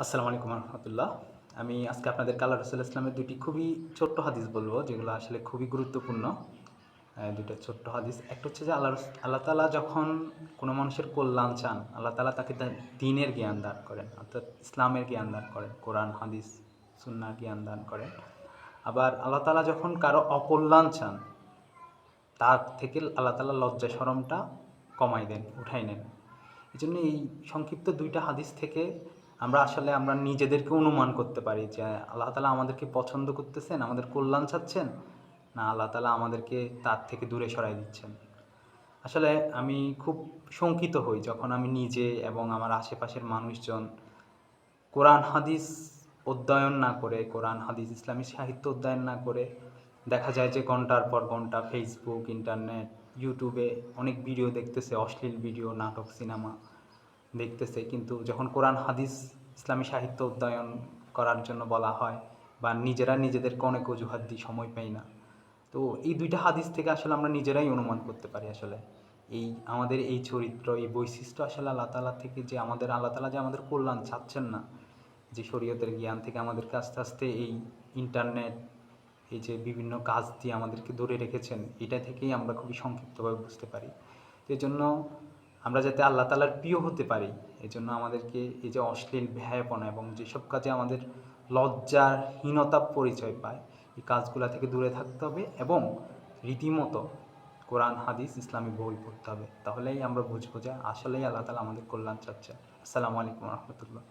আসসালামু আলাইকুম রহমতুল্লাহ। আমি আজকে আপনাদের কালা রসুল ইসলামের দুটি খুবই ছোট্ট হাদিস বলব, যেগুলো আসলে খুবই গুরুত্বপূর্ণ। দুটো ছোট্ট হাদিস। একটা হচ্ছে যে আল্লাহ আল্লাহ তালা যখন কোনো মানুষের কল্যাণ চান, আল্লাহ তালা তাকে দিনের জ্ঞান দান করেন, অর্থাৎ ইসলামের জ্ঞান দান করেন, কোরআন, হাদিস, সুন্নার জ্ঞান দান করেন। আবার আল্লাহ তালা যখন কারও অকল্যাণ চান, তার থেকে আল্লাহ তালা লজ্জা সরমটা কমাই দেন, উঠাই নেন। এই জন্য এই সংক্ষিপ্ত দুইটা হাদিস থেকে আমরা আসলে আমরা নিজেদেরকে অনুমান করতে পারি যে আল্লাহ তালা আমাদেরকে পছন্দ করতেছেন, আমাদের কল্যাণ চাচ্ছেন, না আল্লাহ তালা আমাদেরকে তার থেকে দূরে সরাই দিচ্ছেন। আসলে আমি খুব শঙ্কিত হই যখন আমি নিজে এবং আমার আশেপাশের মানুষজন কোরআন, হাদিস অধ্যয়ন না করে, কোরআন, হাদিস, ইসলামী সাহিত্য অধ্যয়ন না করে, দেখা যায় যে ঘণ্টার পর ঘণ্টা ফেসবুক ইন্টারনেট ইউটিউবে অনেক ভিডিও দেখতেছে, অশ্লীল ভিডিও নাটক সিনেমা দেখতেছে, কিন্তু যখন কোরআন, হাদিস, ইসলামী সাহিত্য অধ্যয়ন করার জন্য বলা হয় বা নিজেরা নিজেদেরকে অনেক অজুহাত দিই সময় পাই না, তো এই দুইটা হাদিস থেকে আসলে আমরা নিজেরাই অনুমান করতে পারি আসলে। এই আমাদের এই চরিত্র, এই বৈশিষ্ট্য আসলে আল্লাহ তালা থেকে যে আমাদের, আল্লাহ তালা যে আমাদের কল্যাণ চাচ্ছেন না, যে শরীয়তের জ্ঞান থেকে আমাদেরকে আস্তে আস্তে এই ইন্টারনেট, এই যে বিভিন্ন কাজ দিয়ে আমাদেরকে ধরে রেখেছেন, এটা থেকেই আমরা খুবই সংক্ষিপ্তভাবে বুঝতে পারি। তো জন্য আমরা যাতে আল্লাহ তালার প্রিয় হতে পারি এই জন্য আমাদেরকে এই যে অশ্লীল ভ্যায়পনা এবং যেসব কাজে আমাদের লজ্জার হীনতা পরিচয় পায়, এই কাজগুলো থেকে দূরে থাকতে হবে এবং রীতিমতো কোরআন, হাদিস, ইসলামী বই পড়তে হবে। তাহলেই আমরা বুঝব যে আসলেই আল্লাহ তালা আমাদের কল্যাণ চাচ্ছেন। আসসালামু আলাইকুম রহমতুল্লাহ।